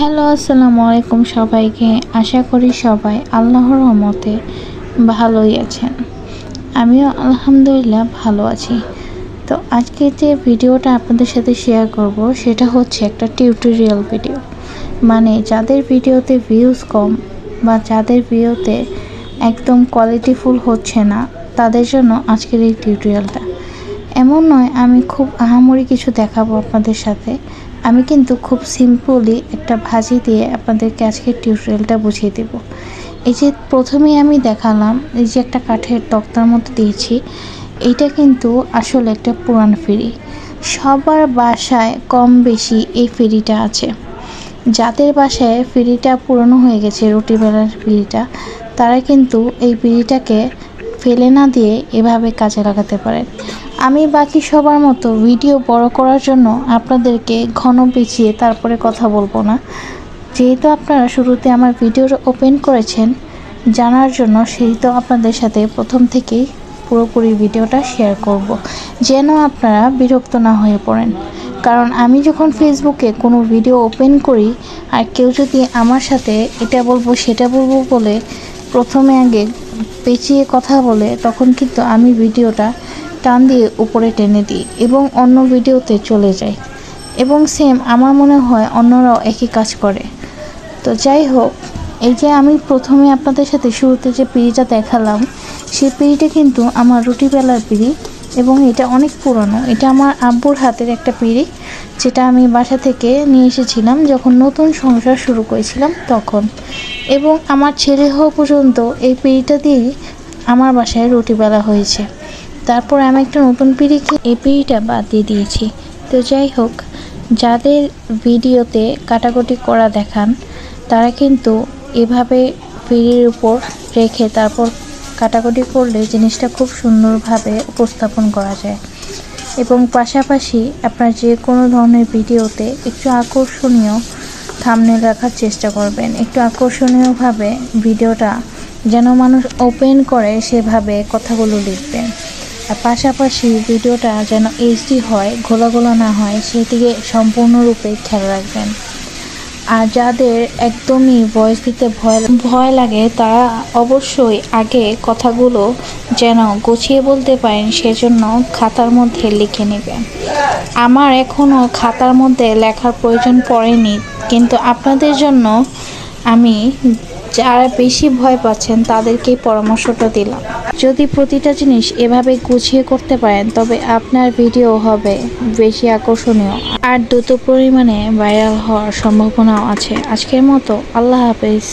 Hello, আসসালামু আলাইকুম সবাইকে। আশা করি সবাই আল্লাহর রহমতে ভালোই আছেন। আমিও আলহামদুলিল্লাহ ভালো আছি। তো আজকে যে ভিডিওটা আপনাদের সাথে শেয়ার করব, সেটা হচ্ছে একটা টিউটোরিয়াল ভিডিও মানে যাদের ভিডিওতে ভিউজ কম বা যাদের ভিডিওতে একদম কোয়ালিটিফুল হচ্ছে না, তাদের জন্য আজকের এই টিউটোরিয়ালটা এমন নয়, আমি খুব আহামরি কিছু দেখাবো আপনাদের সাথে। আমি কিন্তু খুব সিম্পলি একটা ভাজি দিয়ে আপনাদেরকে আজকে টিউটোরিয়ালটা বুঝিয়ে দেব। এই যে প্রথমেই আমি দেখালাম, এই যে একটা কাঠের তক্তার মতো দিয়েছি, এইটা কিন্তু আসলে একটা পুরান ফেরি। সবার বাসায় কম বেশি এই ফেরিটা আছে। যাদের বাসায় ফেরিটা পুরনো হয়ে গেছে, রুটি বেলার ফেরিটা, তারা কিন্তু এই বিড়িটাকে ফেলে না দিয়ে এভাবে কাজে লাগাতে পারেন। আমি বাকি সবার মতো ভিডিও বড় করার জন্য আপনাদেরকে ঘন পেঁচিয়ে তারপরে কথা বলব না যেহেতু আপনারা শুরুতে আমার ভিডিওটা ওপেন করেছেন, জানার জন্য সেই তো আপনাদের সাথে প্রথম থেকেই পুরোপুরি ভিডিওটা শেয়ার করব। যেন আপনারা বিরক্ত না হয়ে পড়েন কারণ আমি যখন ফেসবুকে কোনো ভিডিও ওপেন করি, আর কেউ যদি আমার সাথে এটা বলব, সেটা বলব বলে প্রথমে আগে পেঁচিয়ে কথা বলে, তখন কিন্তু আমি ভিডিওটা টান দিয়ে উপরে টেনে দিই এবং অন্য ভিডিওতে চলে যাই। এবং সেম আমার মনে হয় অন্যরাও একই কাজ করে। তো যাই হোক, এই যে আমি প্রথমে আপনাদের সাথে শুরুতে যে পিড়িটা দেখালাম, সেই পিড়িটা কিন্তু আমার রুটি বেলার পিড়ি এবং এটা অনেক পুরনো। এটা আমার আব্বুর হাতের একটা পিড়ি, যেটা আমি বাসা থেকে নিয়ে এসেছিলাম যখন নতুন সংসার শুরু করেছিলাম তখন। এবং আমার ছেলে হওয়া পর্যন্ত এই পিড়িটা দিয়েই আমার বাসায় রুটি বেলা হয়েছে। তারপর আমি একটা নতুন পিড়িকে এই পিড়িটা বাদ দিয়ে দিয়েছি। তো যাই হোক, যাদের ভিডিওতে কাটাকুটি করা দেখান, তারা কিন্তু এভাবে পিড়ির উপর রেখে তারপর কাটাকুটি করলে জিনিসটা খুব সুন্দরভাবে উপস্থাপন করা যায়। এবং পাশাপাশি আপনার যে কোনো ধরনের ভিডিওতে একটু আকর্ষণীয় থামনেল রাখার চেষ্টা করবেন। একটু আকর্ষণীয়ভাবে ভিডিওটা যেন মানুষ ওপেন করে, সেভাবে কথাগুলো লিখবেন। পাশাপাশি ভিডিওটা যেন এইচডি হয় ঘোলা ঘোলা না হয় সেদিকে সম্পূর্ণরূপে খেয়াল রাখবেন। আর যাদের একদমই ভয়েস দিতে ভয় ভয় লাগে, তারা অবশ্যই আগে কথাগুলো যেন গুছিয়ে বলতে পারেন, সেজন্য খাতার মধ্যে লিখে নেবেন। আমার এখনও খাতার মধ্যে লেখার প্রয়োজন পড়েনি, কিন্তু আপনাদের জন্য আমি যারা বেশি ভয় পাচ্ছেন তাদেরকেই পরামর্শটা দিলাম। যদি প্রতিটা জিনিস এভাবে গুছিয়ে করতে পারেন, তবে আপনার ভিডিও হবে বেশি আকর্ষণীয়। আর দ্রুত পরিমাণে ভাইরাল হওয়ার সম্ভাবনাও আছে। আজকের মতো আল্লাহ হাফেজ।